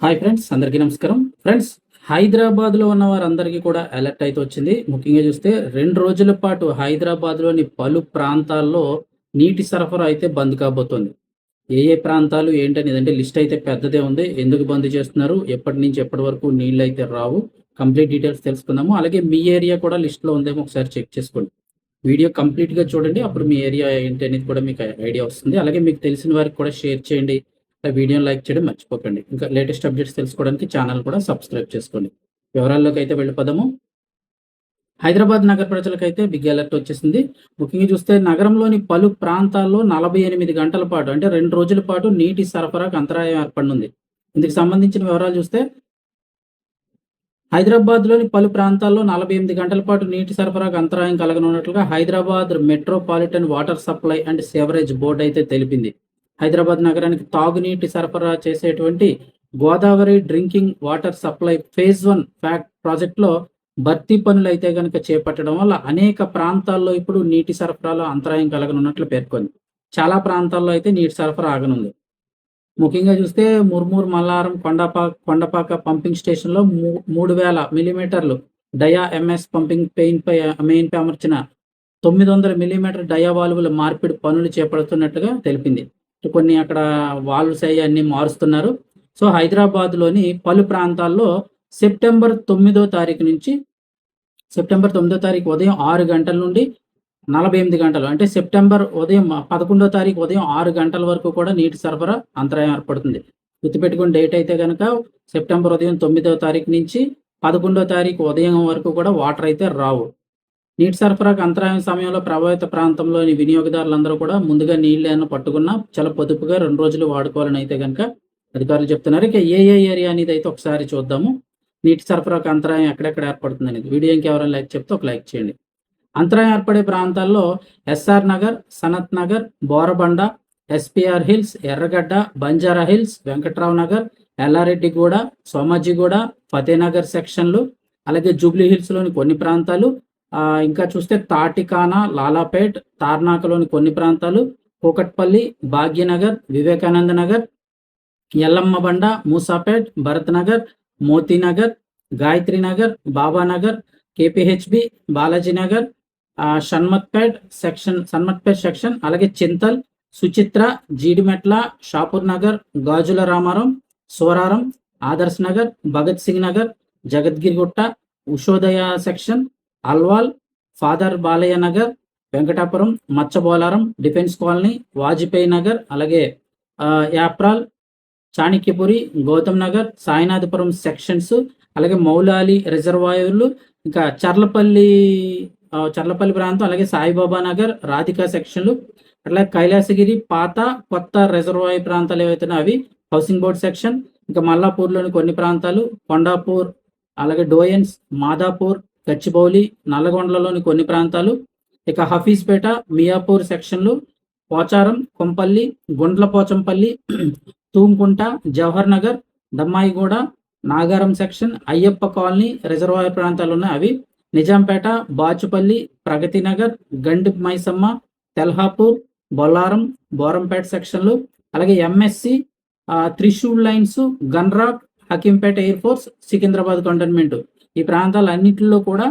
Hi friends అందరికీ నమస్కారం. Friends హైదరాబాద్లో ఉన్న వారందరికీ కూడా అలర్ట్ అయితే వచ్చింది. ముఖ్యంగా చూస్తే రెండు రోజుల పాటు హైదరాబాద్లోని పలు ప్రాంతాల్లో నీటి సరఫరా అయితే బంద్ కాబోతోంది. ఏ ఏ ప్రాంతాలు ఏంటనేదంటే లిస్ట్ అయితే పెద్దదే ఉంది. ఎందుకు బంద్ చేస్తున్నారు? ఎప్పటి నుంచి ఎప్పటి వరకు నీళ్ళు అయితే రావు? కంప్లీట్ డీటెయిల్స్ తెలుసుకుందాము. అలాగే మీ ఏరియా కూడా లిస్ట్లో ఉందేమో ఒకసారి చెక్ చేసుకోండి. వీడియో కంప్లీట్గా చూడండి. అప్పుడు మీ ఏరియా ఏంటి అనేది కూడా మీకు ఐడియా వస్తుంది. అలాగే మీకు తెలిసిన వారికి కూడా షేర్ చేయండి. వీడియోని లైక్ చేయడం మర్చిపోకండి. ఇంకా లేటెస్ట్ అప్డేట్స్ తెలుసుకోవడానికి ఛానల్ కూడా సబ్స్క్రైబ్ చేసుకోండి. వివరాల్లోకి అయితే వెళ్ళిపోదాము. హైదరాబాద్ నగర ప్రజలకైతే బిగ్ అలర్ట్ వచ్చేసింది. ముఖ్యంగా చూస్తే నగరంలోని పలు ప్రాంతాల్లో నలభై ఎనిమిది గంటల పాటు అంటే రెండు రోజుల పాటు నీటి సరఫరాకు అంతరాయం ఏర్పడింది. ఇందుకు సంబంధించిన వివరాలు చూస్తే హైదరాబాద్లోని పలు ప్రాంతాల్లో నలభై ఎనిమిది గంటల పాటు నీటి సరఫరాకు అంతరాయం కలగనున్నట్లుగా Hyderabad metropolitan water supply and sewerage board అయితే తెలిపింది. హైదరాబాద్ నగరానికి తాగునీటి సరఫరా చేసేటువంటి Godavari drinking water supply phase one fact ప్రాజెక్ట్లో భర్తీ పనులు అయితే కనుక చేపట్టడం వల్ల అనేక ప్రాంతాల్లో ఇప్పుడు నీటి సరఫరాలో అంతరాయం కలగనున్నట్లు పేర్కొంది. చాలా ప్రాంతాల్లో అయితే నీటి సరఫరా ఆగనుంది. ముఖ్యంగా చూస్తే ముర్మూర్ మల్లారం కొండపాక కొండపాక పంపింగ్ స్టేషన్లో మూ- మూడు వేల మిలీమీటర్లు డయా ఎంఎస్ పంపింగ్ పెయిన్ పై మెయిన్ పై అమర్చిన తొమ్మిది వందల మిల్లీమీటర్ డయా వాల్వుల మార్పిడి పనులు చేపడుతున్నట్టుగా తెలిపింది. కొన్ని అక్కడ వాల్వ్స్ అయ్యి అన్ని మారుస్తున్నారు. సో హైదరాబాద్లోని పలు ప్రాంతాల్లో సెప్టెంబర్ తొమ్మిదో తారీఖు నుంచి సెప్టెంబర్ తొమ్మిదో తారీఖు ఉదయం ఆరు గంటల నుండి నలభై ఎనిమిది గంటలు అంటే సెప్టెంబర్ ఉదయం పదకొండో తారీఖు ఉదయం ఆరు గంటల వరకు కూడా నీటి సరఫరా అంతరాయం ఏర్పడుతుంది. గుర్తుపెట్టుకుని డేట్ అయితే కనుక సెప్టెంబర్ ఉదయం తొమ్మిదో తారీఖు నుంచి పదకొండో తారీఖు ఉదయం వరకు కూడా వాటర్ అయితే రావు. నీటి సరఫరాకు అంతరాయం సమయంలో ప్రభావిత ప్రాంతంలోని వినియోగదారులందరూ కూడా ముందుగా నీళ్ళను పట్టుకున్నా చాలా పొదుపుగా రెండు రోజులు వాడుకోవాలని అయితే కనుక అధికారులు చెప్తున్నారు. ఇక ఏ ఏ ఏరియా అనేది అయితే ఒకసారి చూద్దాము. నీటి సరఫరాకు అంతరాయం ఎక్కడెక్కడ ఏర్పడుతుంది అనేది. వీడియో ఇంకెవరైనా లైక్ చెప్తే ఒక లైక్ చేయండి. అంతరాయం ఏర్పడే ప్రాంతాల్లో S R Nagar Sanath Nagar Borabanda S P R hills Erragadda Banjara hills Venkatrao Nagar Yellareddyguda Somajiguda Fatehnagar సెక్షన్లు అలాగే జూబ్లీ హిల్స్లోని కొన్ని ప్రాంతాలు ఇంకా చూస్తే తాటికానా లాలాపేట్ తార్నాకలోని కొన్ని ప్రాంతాలు Kukatpally Bhagyanagar Vivekananda Nagar Yellamma Banda Moosapet Bharath Nagar Motinagar Gayatri Nagar Babanagar K P H B Balaji Nagar Shanmathpet section Sanmathpet section అలాగే Chintal Suchitra Jeedimetla Shapur Nagar Gajula Ramaram Sooraram Adarsh Nagar Bhagat Singh Nagar Jagadgirigutta Ushodaya section Alwal father Balaiah Nagar Venkatapuram Machabollaram defence colony Vajpayee Nagar అలాగే Yapral Chanakyapuri Gautam Nagar Sainathapuram sections అలాగే మౌలాలి రిజర్వాయర్లు ఇంకా చర్లపల్లి చర్లపల్లి ప్రాంతం అలాగే సాయిబాబా నగర్ రాధికా సెక్షన్లు అట్లాగే కైలాసగిరి పాత కొత్త రిజర్వాయర్ ప్రాంతాలు ఏవైతే అవి హౌసింగ్ బోర్డ్ సెక్షన్ ఇంకా మల్లాపూర్లోని కొన్ని ప్రాంతాలు కొండాపూర్ అలాగే డోయన్స్ మాదాపూర్ గచ్చిబౌలి నల్లగొండలలోని కొన్ని ప్రాంతాలు ఇక హఫీజ్పేట మియాపూర్ సెక్షన్లు Pocharam Kompally Gundlapochampally Thumkunta Jawahar Nagar Dammaiguda Nagaram section Ayyappa colony reservoir ప్రాంతాలు ఉన్నాయి. అవి నిజాంపేట బాచుపల్లి ప్రగతినగర్ గండి మైసమ్మ తెల్హాపూర్ బొల్లారం బోరంపేట సెక్షన్లు అలాగే M S C Trishul lines gunrock Hakimpet air force Secunderabad cantonment. ఈ ప్రాంతాలన్నింటిలో కూడా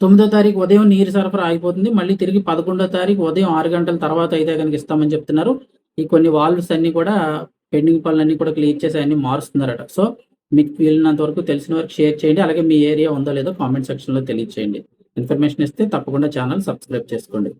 తొమ్మిదో తారీఖు ఉదయం నీరు సరఫరా ఆగిపోతుంది. మళ్ళీ తిరిగి పదకొండో తారీఖు ఉదయం ఆరు గంటల తర్వాత అయితే కనుక ఇస్తామని చెప్తున్నారు. ఈ కొన్ని వాల్వ్స్ అన్ని కూడా పెండింగ్ పనులన్నీ కూడా క్లియర్ చేసి అన్ని మారుస్తున్నారట. సో మీకు వీళ్ళినంత వరకు తెలిసిన వరకు షేర్ చేయండి. అలాగే మీ ఏరియా ఉందో లేదో కామెంట్ సెక్షన్లో తెలియచేయండి. ఇన్ఫర్మేషన్ ఇస్తే తప్పకుండా ఛానల్ సబ్స్క్రైబ్ చేసుకోండి.